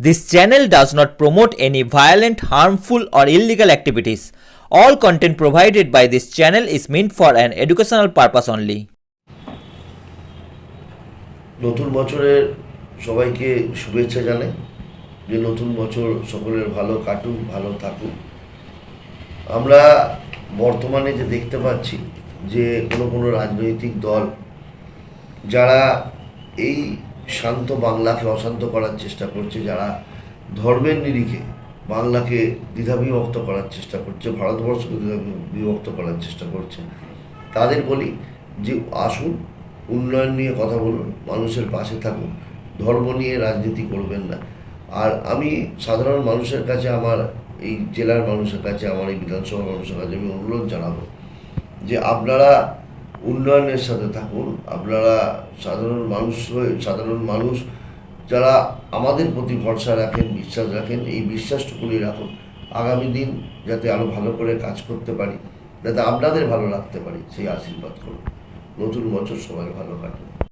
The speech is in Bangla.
This channel does not promote any violent, harmful, or illegal activities. All content provided by this channel is meant for an educational purpose only. নতুন বছরের সবাইকে শুভেচ্ছা জানাই যে নতুন বছর সকলের ভালো কাটুক ভালো থাকুক আমরা বর্তমানে যে দেখতে পাচ্ছি যে কোনো কোনো রাজনৈতিক দল যারা এই শান্ত বাংলাকে অশান্ত করার চেষ্টা করছে যারা ধর্মের নিরিখে বাংলাকে দ্বিধাবিভক্ত করার চেষ্টা করছে, ভারতবর্ষকে বিভক্ত করার চেষ্টা করছে। তাদের বলি যে, আসুন, উন্নয়ন নিয়ে কথা বলুন, মানুষের পাশে থাকুন, ধর্ম নিয়ে রাজনীতি করবেন না। আর আমি সাধারণ মানুষের কাছে আমার, এই জেলার মানুষের কাছে, আমার এই বিধানসভার মানুষের কাছে আমি অনুরোধ জানাব যে, আপনারা উন্নয়নের সাথে থাকুন। আপনারা সাধারণ মানুষ সাধারণ মানুষ যারা আমাদের প্রতি ভরসা রাখেন, বিশ্বাস রাখেন, এই বিশ্বাসটুকুনি রাখুন। আগামী দিন যাতে আরও ভালো করে কাজ করতে পারি, যাতে আপনাদের ভালো রাখতে পারি, সেই আশীর্বাদ করুন। নতুন বছর সবাই ভালো কাটুন